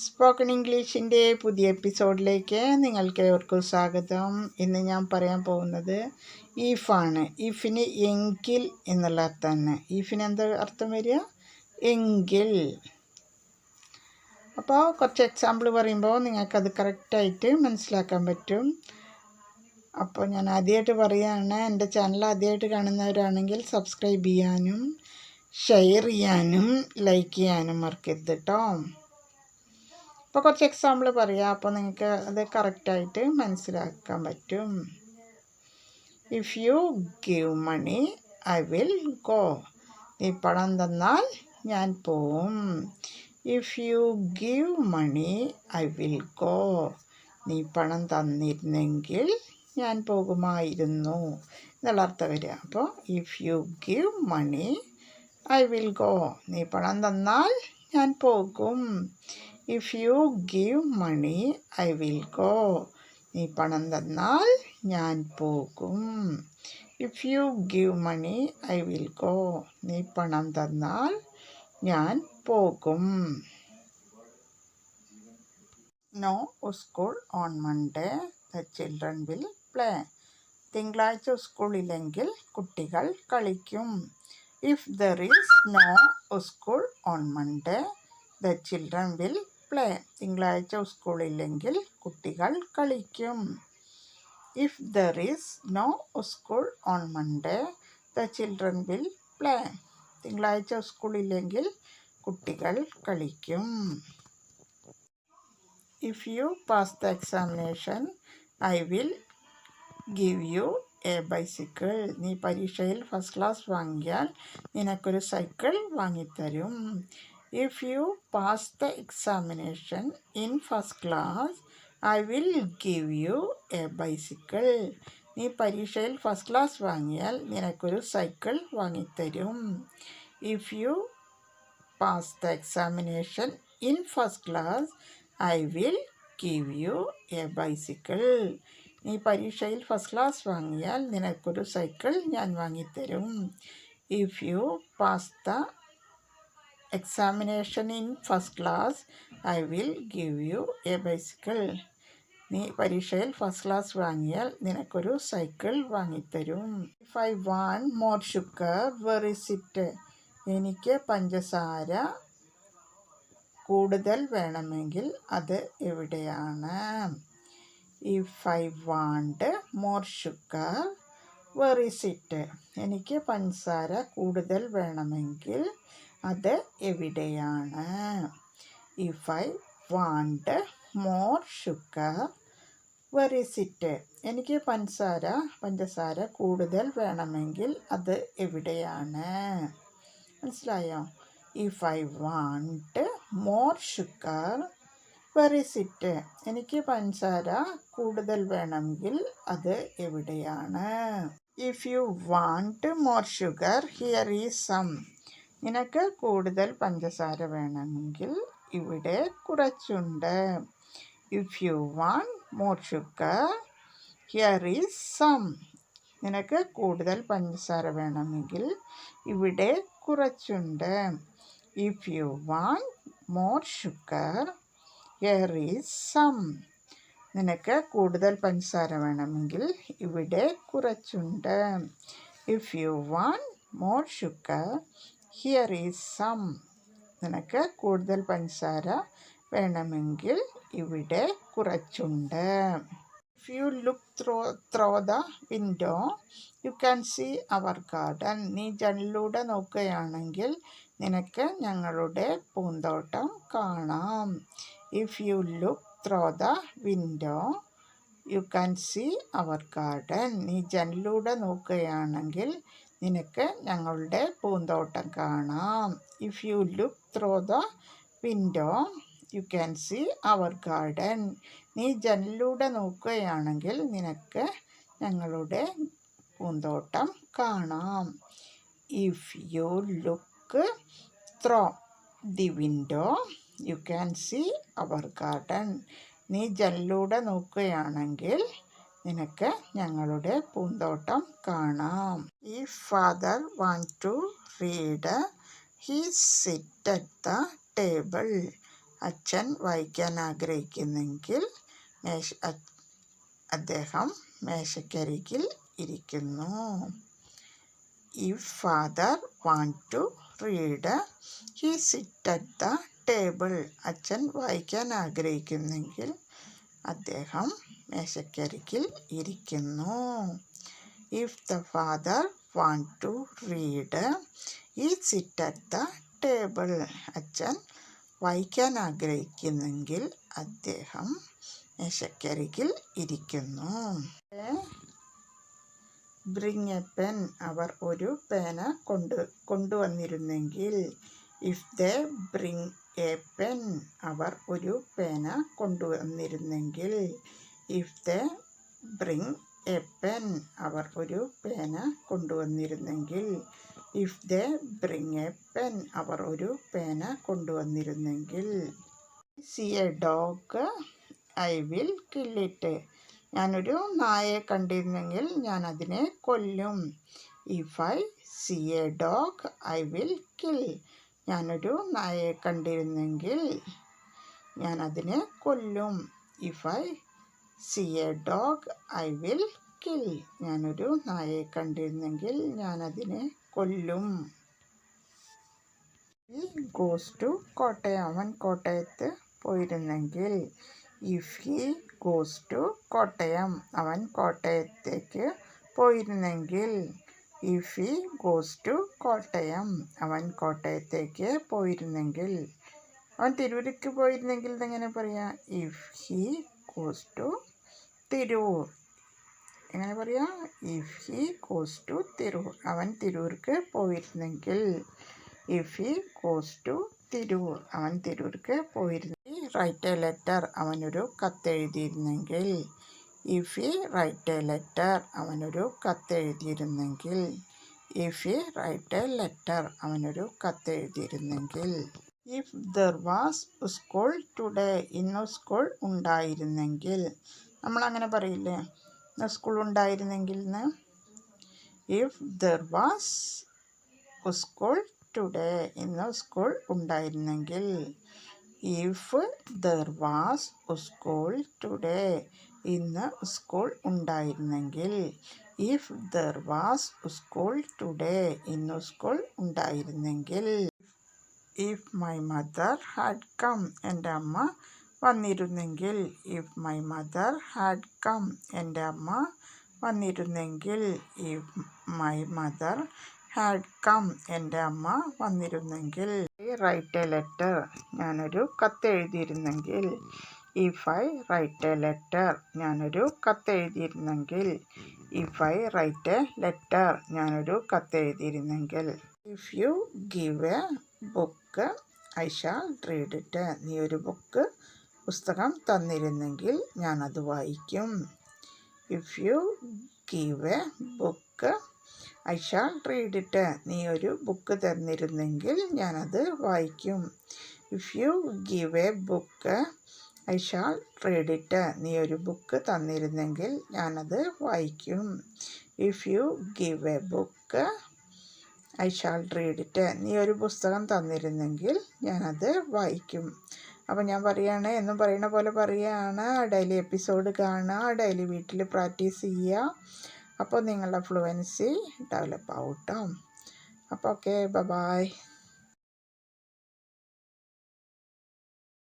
Spoken ഇംഗ്ലീഷിന്റെ പുതിയ എപ്പിസോഡിലേക്ക് നിങ്ങൾക്ക് ഏവർക്കും സ്വാഗതം. ഇന്ന് ഞാൻ പറയാൻ പോകുന്നത് ഈഫാണ് ഈഫിന് എങ്കിൽ എന്നുള്ള അർത്ഥം തന്നെ ഈഫിന് എന്താ അർത്ഥം വരിക? എങ്കിൽ. അപ്പോൾ കുറച്ച് എക്സാമ്പിൾ പറയുമ്പോൾ നിങ്ങൾക്കത് കറക്റ്റായിട്ട് മനസ്സിലാക്കാൻ പറ്റും. അപ്പോൾ ഞാൻ ആദ്യമായിട്ട് പറയുകയാണ് എന്റെ ചാനൽ ആദ്യമായിട്ട് കാണുന്നവരാണെങ്കിൽ സബ്സ്ക്രൈബ് ചെയ്യാനും ഷെയർ ചെയ്യാനും ലൈക്ക് ചെയ്യാനും മറക്കരുത് കേട്ടോ അപ്പോൾ കുറച്ച് എക്സാമ്പിൾ പറയാം. അപ്പോൾ നിങ്ങൾക്ക് അത് കറക്റ്റായിട്ട് മനസ്സിലാക്കാൻ പറ്റും. If you give money I will go നീ പണം തന്നാൽ ഞാൻ പോവും. If you give money I will go നീ പണം തന്നിരുന്നെങ്കിൽ ഞാൻ പോകുമായിരുന്നു. എന്നുള്ള അർത്ഥം വരിക. അപ്പോൾ if you give money I will go നീ പണം തന്നാൽ ഞാൻ പോകും. If you give money I will go നീ പണം തന്നാൽ ഞാൻ പോകും. If you give money I will go നീ പണം തന്നാൽ ഞാൻ പോകും. No school on Monday the children will play തിങ്കളാഴ്ച സ്കൂളില്ലെങ്കിൽ കുട്ടികൾ കളിക്കും. If there is no school on Monday the children will play തിങ്കളാഴ്ച സ്കൂളില്ലെങ്കിൽ കുട്ടികൾ കളിക്കും. If there is no school on Monday the children will play തിങ്കളാഴ്ച സ്കൂളില്ലെങ്കിൽ കുട്ടികൾ കളിക്കും. If you pass the examination I will give you a bicycle നീ പരീക്ഷയിൽ ഫസ്റ്റ് ക്ലാസ് വാങ്ങിയാൽ നിനക്കൊരു സൈക്കിൾ വാങ്ങിത്തരും. If you pass the examination in first class, I will give you a bicycle. നീ പരീക്ഷയിൽ ഫസ്റ്റ് ക്ലാസ് വാങ്ങിയാൽ നിനക്കൊരു സൈക്കിൾ വാങ്ങിത്തരും. If you pass the examination in first class I will give you a bicycle നീ പരീക്ഷയിൽ first class വാങ്ങിയാൽ നിനക്കൊരു cycle ഞാൻ വാങ്ങിത്തരും. If you pass the examination in first class I will give you a bicycle നീ പരീക്ഷയിൽ first class വാങ്ങിയാൽ നിനക്കൊരു cycle വാങ്ങിത്തരും. If I want more is it എനിക്ക് പഞ്ചസാര കൂടുതൽ വേണമെങ്കിൽ അത് എവിടെയാണ്? If I want more is it എനിക്ക് പഞ്ചസാര കൂടുതൽ വേണമെങ്കിൽ അത് എവിടെയാണ്? If I want more sugar where it എനിക്ക് പഞ്ചസാര പഞ്ചസാര കൂടുതൽ വേണമെങ്കിൽ അത് എവിടെയാണ്? മനസ്സിലായോ? If I want more sugar where it എനിക്ക് പഞ്ചസാര കൂടുതൽ വേണമെങ്കിൽ അത് എവിടെയാണ്? If you want more sugar here is some നിനക്ക് കൂടുതൽ പഞ്ചസാര വേണമെങ്കിൽ ഇവിടെ കുറച്ചുണ്ട്. If you want more sugar here is some നിനക്ക് കൂടുതൽ പഞ്ചസാര വേണമെങ്കിൽ ഇവിടെ കുറച്ചുണ്ട്. If you want more sugar here is some നിനക്ക് കൂടുതൽ പഞ്ചസാര വേണമെങ്കിൽ ഇവിടെ കുറച്ചുണ്ട്. If you want more sugar here is some നിനക്ക് കൂടുതൽ പഞ്ചസാര വേണമെങ്കിൽ ഇവിടെ കുറച്ചുണ്ട്. If you look through through the window you can see our garden നീ ജനലിലൂടെ നോക്കുകയാണെങ്കിൽ നിനക്ക് ഞങ്ങളുടെ പൂന്തോട്ടം കാണാം. If you look through the window you can see our garden നീ ജനലിലൂടെ നോക്കുകയാണെങ്കിൽ നിനക്ക് ഞങ്ങളുടെ പൂന്തോട്ടം കാണാം. If you look through the window you can see our garden നീ ജനലിലൂടെ നോക്കുകയാണെങ്കിൽ നിനക്ക് ഞങ്ങളുടെ പൂന്തോട്ടം കാണാം. If you look through the window you can see our garden നീ ജനലിലൂടെ നോക്കുകയാണെങ്കിൽ നിനക്ക് ഞങ്ങളുടെ പൂന്തോട്ടം കാണാം. ഈ father want to read he sit at the table അച്ഛൻ വായിക്കാൻ ആഗ്രഹിക്കുന്നെങ്കിൽ മേശ അദ്ദേഹം മേശക്കരികിൽ ഇരിക്കുന്നു. ഈ father want to read he sit at the table അച്ഛൻ വായിക്കാൻ ആഗ്രഹിക്കുന്നെങ്കിൽ അദ്ദേഹം മേശക്കരികിൽ ഇരിക്കുന്നു. If the father want to read he sit at the table അച്ഛൻ വായിക്കാൻ ആഗ്രഹിക്കുന്നെങ്കിൽ അദ്ദേഹം മേശക്കരികിൽ ഇരിക്കുന്നു. ബ്രിങ് എ പെൻ അവർ ഒരു പേന കൊണ്ട് കൊണ്ടുവന്നിരുന്നെങ്കിൽ. If they bring a pen അവർ ഒരു പേന കൊണ്ടുവന്നിരുന്നെങ്കിൽ. If they bring a pen അവർ ഒരു പേന കൊണ്ടുവന്നിരുന്നെങ്കിൽ if they bring a pen അവർ ഒരു പേന കൊണ്ടുവന്നിരുന്നെങ്കിൽ. See a dog I will kill it ഞാനൊരു നായയെ കണ്ടിരുന്നെങ്കിൽ ഞാൻ അതിനെ കൊല്ലും. If I see a dog I will kill ഞാനൊരു നായയെ കണ്ടിരുന്നെങ്കിൽ ഞാൻ അതിനെ കൊല്ലും. If I see a dog I will kill ഞാനൊരു നായയെ കണ്ടിരുന്നെങ്കിൽ ഞാനതിനെ കൊല്ലും. Goes to Kottayam. അവൻ കോട്ടയത്ത് പോയിരുന്നെങ്കിൽ. If he goes to Kottayam അവൻ കോട്ടയത്തേക്ക് പോയിരുന്നെങ്കിൽ. If he goes to Kottayam അവൻ കോട്ടയത്തേക്ക് പോയിരുന്നെങ്കിൽ. അവൻ തിരൂരിക്ക് പോയിരുന്നെങ്കിൽ എങ്ങനെ പറയാം? If he goes to Tirur. എങ്ങനെ പറയാം? If he goes to Tirur. അവൻ തിരൂർക്ക് പോയിരുന്നെങ്കിൽ. If he goes to Tirur. അവൻ തിരൂർക്ക് പോയിരുന്നു റൈറ്റ് എ ലെറ്റർ അവനൊരു കത്തെഴുതിയിരുന്നെങ്കിൽ if he write a letter അവനൊരു കത്തെഴുതിയിരുന്നെങ്കിൽ if he write a letter അവനൊരു കത്തെഴുതിയിരുന്നെങ്കിൽ if there was school today ഇന്ന് സ്കൂൾ ഉണ്ടായിരുന്നെങ്കിൽ. നമ്മളങ്ങനെ പറയില്ലേ? സ്കൂളുണ്ടായിരുന്നെങ്കിൽ എന്ന് if there was school today ഇന്ന് സ്കൂൾ ഉണ്ടായിരുന്നെങ്കിൽ if there was school today ഇന്ന് സ്കൂൾ ഉണ്ടായിരുന്നെങ്കിൽ if there was school today ഇന്ന് സ്കൂൾ ഉണ്ടായിരുന്നെങ്കിൽ if my mother had come എന്റെ അമ്മ വന്നിരുന്നെങ്കിൽ if my mother had come എന്റെ അമ്മ വന്നിരുന്നെങ്കിൽ if my mother had come എന്റെ അമ്മ വന്നിരുന്നെങ്കിൽ. റൈറ്റ് എ ലെറ്റർ ഞാനൊരു കത്ത് എഴുതിയിരുന്നെങ്കിൽ. If I write a letter ഞാനൊരു കത്ത് എഴുതിയിരുന്നെങ്കിൽ. If I write a letter ഞാനൊരു കത്ത് എഴുതിയിരുന്നെങ്കിൽ. If you give a book I shall read it നീ ഒരു ബുക്ക് പുസ്തകം തന്നിരുന്നെങ്കിൽ ഞാനത് വായിക്കും. If you give a book I shall read it നീ ഒരു ബുക്ക് തന്നിരുന്നെങ്കിൽ ഞാനത് വായിക്കും. If you give a book I shall read it നീ ഒരു ബുക്ക് തന്നിരുന്നെങ്കിൽ ഞാനത് വായിക്കും. If you give a book I shall read it നീ ഒരു പുസ്തകം തന്നിരുന്നെങ്കിൽ ഞാനത് വായിക്കും. അപ്പോൾ ഞാൻ പറയുകയാണ് എന്നും പറയുന്ന പോലെ പറയുകയാണ് ഡെയിലി എപ്പിസോഡ് കാണുക ഡെയിലി വീട്ടിൽ പ്രാക്ടീസ് ചെയ്യുക. അപ്പോൾ നിങ്ങളുടെ ഫ്ലുവൻസി ഡെവലപ്പ് ആവും കേട്ടോ അപ്പോൾ ഓക്കെ ബ ബായ്